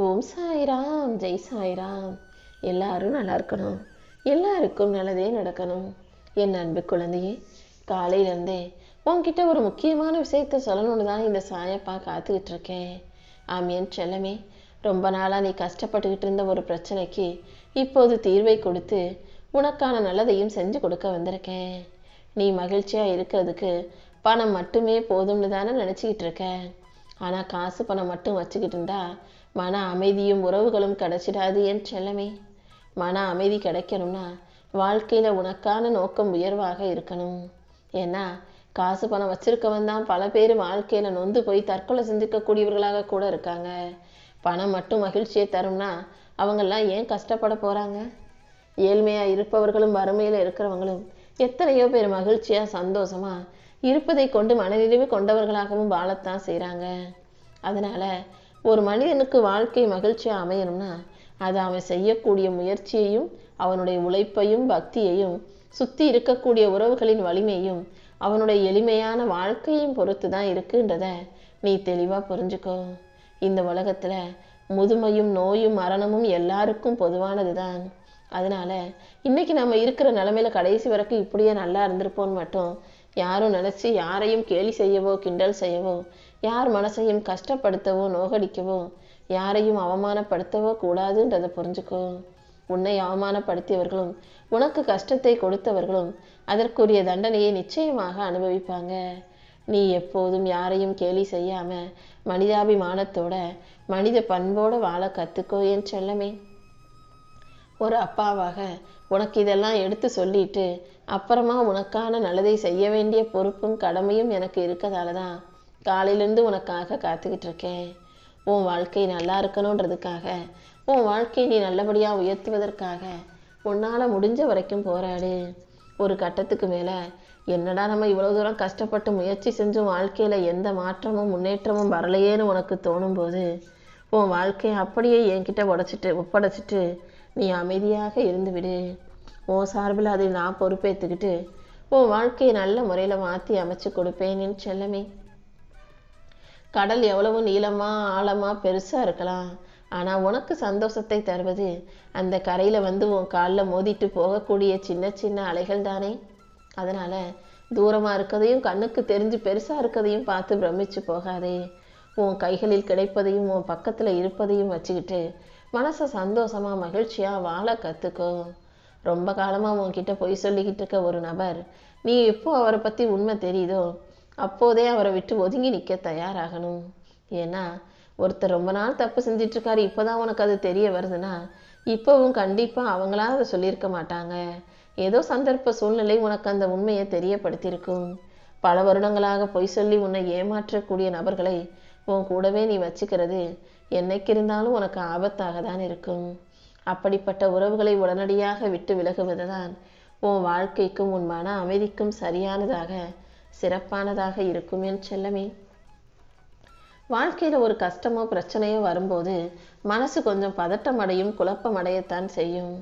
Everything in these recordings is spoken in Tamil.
ஓம் சாய்ராம் ஜெய் சாய்ராம். எல்லாரும் நல்லா இருக்கணும். எல்லாருக்கும் நல்லதே நடக்கணும். என் அன்பு குழந்தையே காலையிலேருந்தே உன்கிட்ட ஒரு முக்கியமான விஷயத்த சொல்லணும்னு தான் இந்த சாயப்பா காத்துக்கிட்டு இருக்கேன் ஆம் செல்லமே. ரொம்ப நாளாக நீ கஷ்டப்பட்டுக்கிட்டு இருந்த ஒரு பிரச்சனைக்கு இப்போது தீர்வை கொடுத்து உனக்கான நல்லதையும் செஞ்சு கொடுக்க வந்திருக்கேன். நீ மகிழ்ச்சியாக இருக்கிறதுக்கு பணம் மட்டுமே போதும்னு தானே நினச்சிக்கிட்டு இருக்க ஆனால் காசு பணம் மட்டும் வச்சுக்கிட்டு இருந்தா மன அமைதியும் உறவுகளும் கிடைச்சிடாது என் செல்லமே. மன அமைதி கிடைக்கணும்னா வாழ்க்கையில் உனக்கான நோக்கம் உயர்வாக இருக்கணும். ஏன்னா காசு பணம் வச்சிருக்கவன் தான் பல பேர் வாழ்க்கையில் நொந்து போய் தற்கொலை செஞ்சுக்கக்கூடியவர்களாக கூட இருக்காங்க. பணம் மட்டும் மகிழ்ச்சியை தரும்னா அவங்கெல்லாம் ஏன் கஷ்டப்பட போகிறாங்க ஏழ்மையாக இருப்பவர்களும் வறுமையில் இருக்கிறவங்களும் எத்தனையோ பேர் மகிழ்ச்சியாக சந்தோஷமாக இருப்பதை கொண்டு மனநிறைவு கொண்டவர்களாகவும் வாழத்தான் செய்கிறாங்க அதனால் ஒரு மனிதனுக்கு வாழ்க்கை மகிழ்ச்சியாக அமையணும்னா அது அவன் செய்யக்கூடிய முயற்சியையும் அவனுடைய உழைப்பையும் பக்தியையும் சுற்றி இருக்கக்கூடிய உறவுகளின் வலிமையும் அவனுடைய எளிமையான வாழ்க்கையும் பொறுத்து தான் இருக்குன்றத நீ தெளிவாக புரிஞ்சுக்கோ. இந்த உலகத்தில் முதுமையும் நோயும் மரணமும் எல்லாருக்கும் பொதுவானது தான் அதனால இன்னைக்கு நம்ம இருக்கிற நிலமையில கடைசி வரைக்கும் இப்படியே நல்லா இருந்திருப்போம்னு மட்டும் யாரும் நினச்சி யாரையும் கேலி செய்யவோ கிண்டல் செய்யவோ யார் மனசையும் கஷ்டப்படுத்தவோ நோகடிக்கவோ யாரையும் அவமானப்படுத்தவோ கூடாதுன்றதை புரிஞ்சுக்கோ. உன்னை அவமானப்படுத்தியவர்களும் உனக்கு கஷ்டத்தை கொடுத்தவர்களும் அதற்குரிய தண்டனையை நிச்சயமாக அனுபவிப்பாங்க. நீ எப்போதும் யாரையும் கேலி செய்யாம மனிதாபிமானத்தோட மனித பண்போட வாழ கத்துக்கோ என் செல்லமே. ஒரு அப்பாவாக உனக்கு இதெல்லாம் எடுத்து சொல்லிட்டு அப்புறமா உனக்கான நல்லதை செய்ய வேண்டிய பொறுப்பும் கடமையும் எனக்கு இருக்கதால தான் காலையிலேருந்து உனக்காக காத்துக்கிட்டு இருக்கேன் உன் வாழ்க்கை நல்லா இருக்கணுன்றதுக்காக உன் வாழ்க்கையை நீ நல்லபடியாக உயர்த்துவதற்காக உன்னால் முடிஞ்ச வரைக்கும் போராடு. ஒரு கட்டத்துக்கு மேலே என்னடா நம்ம இவ்வளோ தூரம் கஷ்டப்பட்டு முயற்சி செஞ்சும் வாழ்க்கையில் எந்த மாற்றமும் முன்னேற்றமும் வரலையேன்னு உனக்கு தோணும்போது உன் வாழ்க்கையை அப்படியே என்கிட்ட உடச்சிட்டு ஒப்படைச்சிட்டு நீ அமைதியாக இருந்து விடு உன் சார்பில் அதை நான் பொறுப்பேற்றுக்கிட்டு உன் வாழ்க்கையை நல்ல முறையில் மாற்றி அமைச்சு கொடுப்பேன் என் செல்லமே. கடல் எவ்வளவு நீளமா ஆழமா பெருசா இருக்கலாம். ஆனா உனக்கு சந்தோஷத்தை தருவது அந்த கரையில வந்து உன் காலில் மோதிட்டு போகக்கூடிய சின்ன சின்ன அலைகள் தானே? அதனால தூரமா இருக்கதையும் கண்ணுக்கு தெரிஞ்சு பெருசா இருக்கதையும் பார்த்து பிரமிச்சு போகாதே. உன் கைகளில் கிடைப்பதையும் உன் பக்கத்துல இருப்பதையும் வச்சுக்கிட்டு மனசை சந்தோஷமா மகிழ்ச்சியா வாழ கத்துக்கோ. ரொம்ப காலமா உன்கிட்ட பொய் சொல்லிக்கிட்டு இருக்க ஒரு நபர் நீ எப்போ அவரை பத்தி உண்மை தெரியுதோ அப்போதே அவரை விட்டு ஒதுங்கி நிற்க தயாராகணும். ஏன்னா ஒருத்தர் ரொம்ப நாள் தப்பு செஞ்சிட்ருக்காரு இப்போ இப்போதான் உனக்கு அது தெரிய வருதுன்னா இப்போவும் கண்டிப்பாக அவங்களா அதை சொல்லியிருக்க மாட்டாங்க. ஏதோ சந்தர்ப்ப சூழ்நிலை உனக்கு அந்த உண்மையை தெரியப்படுத்தியிருக்கும். பல வருடங்களாக பொய் சொல்லி உன்னை ஏமாற்றக்கூடிய நபர்களை உன் கூடவே நீ வச்சுக்கிறது என்னைக்கு இருந்தாலும் உனக்கு ஆபத்தாக தான் இருக்கும். அப்படிப்பட்ட உறவுகளை உடனடியாக விட்டு விலகுவது தான் உன் வாழ்க்கைக்கும் உன் மன அமைதிக்கும் சரியானதாக சிறப்பானதாக இருக்கும் என் செல்லமே. வாழ்க்கையில் ஒரு கஷ்டமோ பிரச்சனையோ வரும்போது மனசு கொஞ்சம் பதட்டம் அடையும் குழப்பம் அடையத்தான் செய்யும்.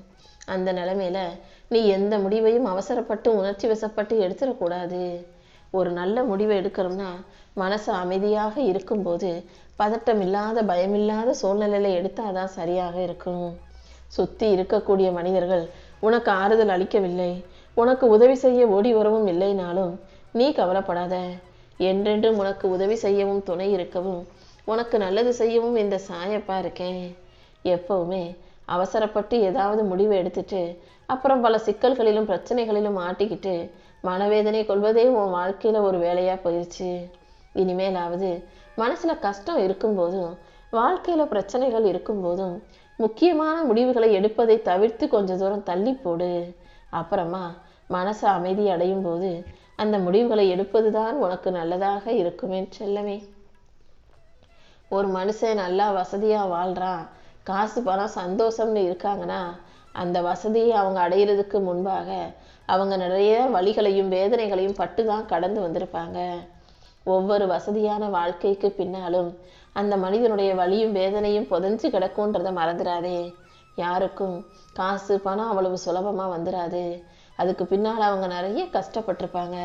அந்த நிலைமையில நீ எந்த முடிவையும் அவசரப்பட்டு உணர்ச்சி வசப்பட்டு எடுத்துடக்கூடாது. ஒரு நல்ல முடிவை எடுக்கணும்னா மனசு அமைதியாக இருக்கும்போது பதட்டம் இல்லாத பயமில்லாத சூழ்நிலையில எடுத்தாதான் சரியாக இருக்கும். சுத்தி இருக்கக்கூடிய மனிதர்கள் உனக்கு ஆறுதல் அளிக்கவில்லை. உனக்கு உதவி செய்ய ஓடி வரவும் இல்லைனாலும் நீ கவலைப்படாத. என்றென்றும் உனக்கு உதவி செய்யவும் துணை இருக்கவும் உனக்கு நல்லது செய்யவும் இந்த சாயப்பா இருக்கேன். எப்பவுமே அவசரப்பட்டு ஏதாவது முடிவு எடுத்துட்டு அப்புறம் பல சிக்கல்களிலும் பிரச்சனைகளிலும் மாட்டிக்கிட்டு மனவேதனை கொள்வதே உன் வாழ்க்கையில ஒரு வேலையா போயிடுச்சு இனிமேலாவது மனசில் கஷ்டம் இருக்கும்போதும் வாழ்க்கையில பிரச்சனைகள் இருக்கும்போதும் முக்கியமான முடிவுகளை எடுப்பதை தவிர்த்து கொஞ்ச தூரம் தள்ளி போடு. அப்புறமா மனசு அமைதி அடையும் போது அந்த முடிவுகளை எடுப்பதுதான் உனக்கு நல்லதாக இருக்குமே செல்லமே. ஒரு மனுஷன் நல்லா வசதியாக வாழ்கிறான் காசு பணம் சந்தோஷம்னு இருக்காங்கன்னா அந்த வசதியை அவங்க அடையிறதுக்கு முன்பாக அவங்க நிறைய வழிகளையும் வேதனைகளையும் பட்டு தான் கடந்து வந்திருப்பாங்க. ஒவ்வொரு வசதியான வாழ்க்கைக்கு பின்னாலும் அந்த மனிதனுடைய வலியும் வேதனையும் புதைஞ்சு கிடக்குன்றதை மறந்துடாதே யாருக்கும் காசு பணம் அவ்வளவு சுலபமாக வந்துடாது அதுக்கு பின்னால் அவங்க நிறைய கஷ்டப்பட்டிருப்பாங்க.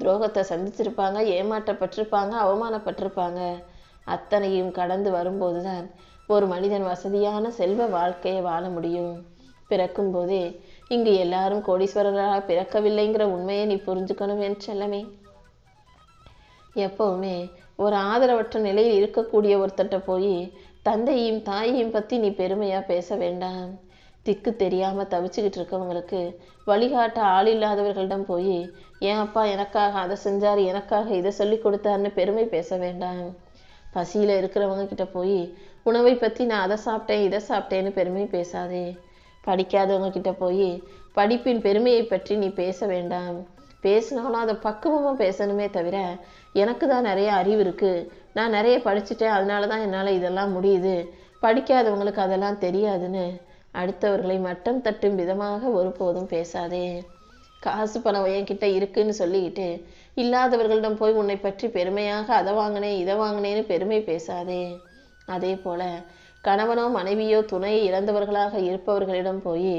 துரோகத்தை சந்திச்சிருப்பாங்க ஏமாற்றப்பட்டிருப்பாங்க அவமானப்பட்டிருப்பாங்க. அத்தனையும் கடந்து வரும்போது தான் ஒரு மனிதன் வசதியான செல்வ வாழ்க்கையை வாழ முடியும். பிறக்கும் போதே இங்கு எல்லாரும் கோடீஸ்வரராக பிறக்கவில்லைங்கிற உண்மையை நீ புரிஞ்சுக்கணும் என் செல்லமே. எப்பவுமே ஒரு ஆதரவற்ற நிலையில் இருக்கக்கூடிய ஒருத்தட்ட போய் தந்தையும் தாயையும் பற்றி நீ பெருமையாக பேச வேண்டாம். திக்கு தெரியாம தவிச்சுக்கிட்டு இருக்கவங்களுக்கு வழிகாட்ட ஆள் இல்லாதவர்களிடம் போய் என் அப்பா எனக்காக அதை செஞ்சார் எனக்காக இதை சொல்லி கொடுத்தாருன்னு பெருமை பேச வேண்டாம். பசியில இருக்கிறவங்க கிட்ட போய் உணவை பத்தி நான் அதை சாப்பிட்டேன் இதை சாப்பிட்டேன்னு பெருமை பேசாதே. படிக்காதவங்க கிட்ட போய் படிப்பின் பெருமையை பற்றி நீ பேச வேண்டாம். பேசினாலும் அதை பக்குவமாக பேசணுமே தவிர எனக்கு தான் நிறைய அறிவு இருக்கு. நான் நிறைய படிச்சுட்டேன் அதனால தான் என்னால் இதெல்லாம் முடியுது. படிக்காதவங்களுக்கு அதெல்லாம் தெரியாதுன்னு அடுத்தவர்களை மட்டம் தட்டும் விதமாக ஒருபோதும் பேசாதே. காசு பணம் என்கிட்ட இருக்குன்னு சொல்லிக்கிட்டு இல்லாதவர்களிடம் போய் உன்னை பற்றி பெருமையாக அதை வாங்கினேன் இதை வாங்கினேன்னு பெருமை பேசாதே. அதே போல கணவனோ மனைவியோ துணையை இழந்தவர்களாக இருப்பவர்களிடம் போய்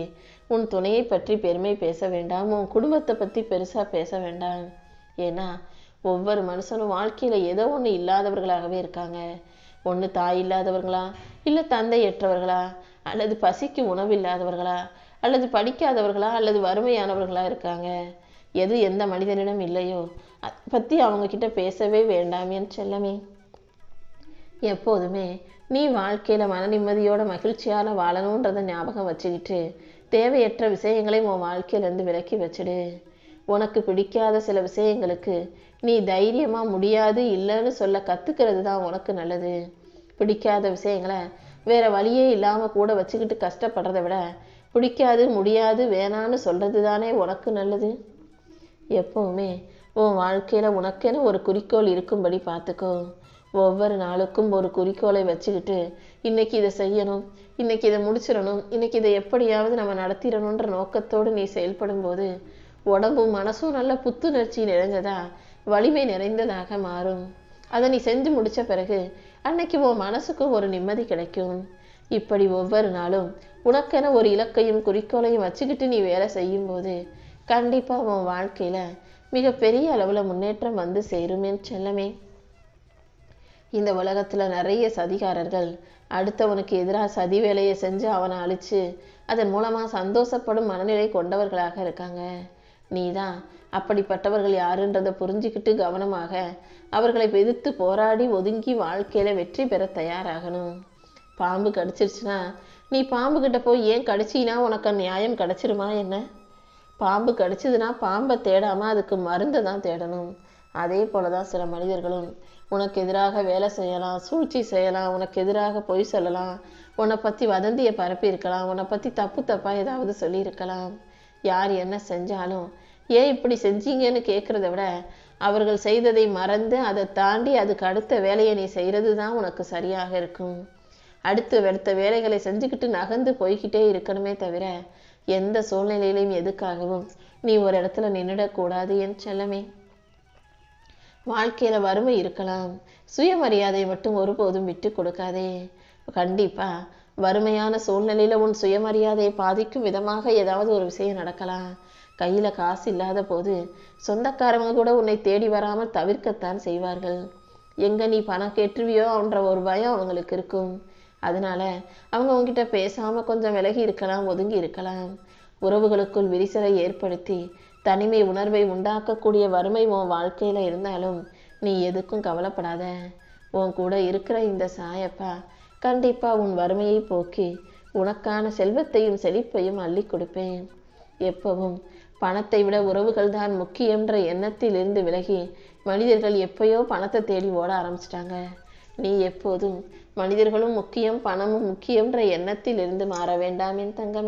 உன் துணையை பற்றி பெருமை பேச வேண்டாம் உன் குடும்பத்தை பற்றி பெருசாக பேச வேண்டாம். ஏன்னா ஒவ்வொரு மனுஷனும் வாழ்க்கையில் ஏதோ ஒன்று இல்லாதவர்களாகவே இருக்காங்க. ஒன்று தாய் இல்லாதவர்களா? இல்லை தந்தையற்றவர்களா? அல்லது பசிக்கு உணவு இல்லாதவர்களா அல்லது படிக்காதவர்களா? அல்லது வறுமையானவர்களா இருக்காங்க? எது எந்த மனிதனிடம் இல்லையோ? அதை பற்றி அவங்கக்கிட்ட பேசவே வேண்டாமேன்னு செல்லமே. எப்போதுமே நீ வாழ்க்கையில் மன நிம்மதியோட மகிழ்ச்சியால் வாழணுன்றத ஞாபகம் வச்சுக்கிட்டு தேவையற்ற விஷயங்களை உன் வாழ்க்கையிலேருந்து விலக்கி வச்சிடு. உனக்கு பிடிக்காத சில விஷயங்களுக்கு நீ தைரியமா முடியாது இல்லைன்னு சொல்ல கத்துக்கிறது தான் உனக்கு நல்லது. பிடிக்காத விஷயங்களை வேற வழியே இல்லாம கூட வச்சுக்கிட்டு கஷ்டப்படுறத விட பிடிக்காது முடியாது வேணான்னு சொல்றது தானே உனக்கு நல்லது? எப்பவுமே உன் வாழ்க்கையில உனக்கென ஒரு குறிக்கோள் இருக்கும்படி பார்த்துக்கோ ஒவ்வொரு நாளுக்கும் ஒரு குறிக்கோளை வச்சுக்கிட்டு இன்னைக்கு இதை செய்யணும் இன்னைக்கு இதை முடிச்சிடணும் இன்னைக்கு இதை எப்படியாவது நம்ம நடத்திடணுன்ற நோக்கத்தோடு நீ செயல்படும் போது உடம்பும் மனசும் நல்ல புத்துணர்ச்சி நிறைஞ்சதா வலிமை நிறைந்ததாக மாறும். அதை நீ செஞ்சு முடித்த பிறகு அன்னைக்கு உன் மனசுக்கும் ஒரு நிம்மதி கிடைக்கும். இப்படி ஒவ்வொரு நாளும் உனக்கென ஒரு இலக்கையும் குறிக்கோளையும் வச்சுக்கிட்டு நீ வேலை செய்யும்போது கண்டிப்பாக உன் வாழ்க்கையில் மிகப்பெரிய அளவில் முன்னேற்றம் வந்து சேருமே செல்லமே. இந்த உலகத்தில் நிறைய சதிகாரர்கள் அடுத்தவனுக்கு எதிராக சதி வேலையை செஞ்சு அவனை அழித்து அதன் மூலமாக சந்தோஷப்படும் மனநிலை கொண்டவர்களாக இருக்காங்க. நீதான். அப்படிப்பட்டவர்கள் யாருன்றதை புரிஞ்சுக்கிட்டு கவனமாக அவர்களை எதிர்த்து போராடி ஒதுங்கி வாழ்க்கையில வெற்றி பெற தயாராகணும். பாம்பு கடிச்சிருச்சுன்னா நீ பாம்பு கிட்ட போய் ஏன் கடிச்சினா உனக்கு நியாயம் கிடைச்சிருமா என்ன? பாம்பு கடிச்சதுன்னா பாம்பை தேடாம அதுக்கு மருந்தை தான் தேடணும். அதே போலதான் சில மனிதர்களும் உனக்கு எதிராக வேலை செய்யலாம் சூழ்ச்சி செய்யலாம் உனக்கு எதிராக பொய் சொல்லலாம் உன்னை பத்தி வதந்தியை பரப்பி இருக்கலாம் உன்னை பத்தி தப்பு தப்பா ஏதாவது சொல்லியிருக்கலாம். யார் என்ன செஞ்சாலும் ஏன் இப்படி செஞ்சீங்கன்னு கேட்குறத விட அவர்கள் செய்ததை மறந்து அதை தாண்டி அதுக்கு அடுத்த வேலையை நீ செய்கிறது தான் உனக்கு சரியாக இருக்கும். அடுத்து அடுத்த வேலைகளை செஞ்சுக்கிட்டு நகர்ந்து போய்கிட்டே இருக்கணுமே தவிர எந்த சூழ்நிலையிலையும் எதுக்காகவும் நீ ஒரு இடத்துல நின்றுடக்கூடாது என் செல்லமே. வாழ்க்கையில வறுமை இருக்கலாம். சுயமரியாதை மட்டும் ஒருபோதும் விட்டு கொடுக்காதே. கண்டிப்பா வறுமையான சூழ்நிலையில உன் சுயமரியாதையை பாதிக்கும் விதமாக ஏதாவது ஒரு விஷயம் நடக்கலாம். கையில காசு இல்லாத போது சொந்தக்காரங்க கூட உன்னை தேடி வராமல் தவிர்க்கத்தான் செய்வார்கள். எங்க நீ பணம் கேட்டுருவியோ என்ற ஒரு பயம் அவங்களுக்கு இருக்கும். அதனால அவங்க உங்ககிட்ட பேசாம கொஞ்சம் விலகி இருக்கலாம் ஒதுங்கி இருக்கலாம். உறவுகளுக்குள் விரிசலை ஏற்படுத்தி தனிமை உணர்வை உண்டாக்கக்கூடிய வறுமை உன் வாழ்க்கையில இருந்தாலும் நீ எதுக்கும் கவலைப்படாத. உன் கூட இருக்கிற இந்த சாயப்பா கண்டிப்பா உன் வறுமையை போக்கி உனக்கான செல்வத்தையும் செழிப்பையும் அள்ளி கொடுப்பேன். எப்பவும் பணத்தை விட உறவுகள் தான் முக்கியன்ற எண்ணத்தில் இருந்து விலகி மனிதர்கள் எப்பயோ பணத்தை தேடி ஓட ஆரம்பிச்சிட்டாங்க. நீ எப்போதும் மனிதர்களும் முக்கியம் பணமும் முக்கியம்ன்ற எண்ணத்தில் இருந்து மாற வேண்டாம் என் தங்கமே.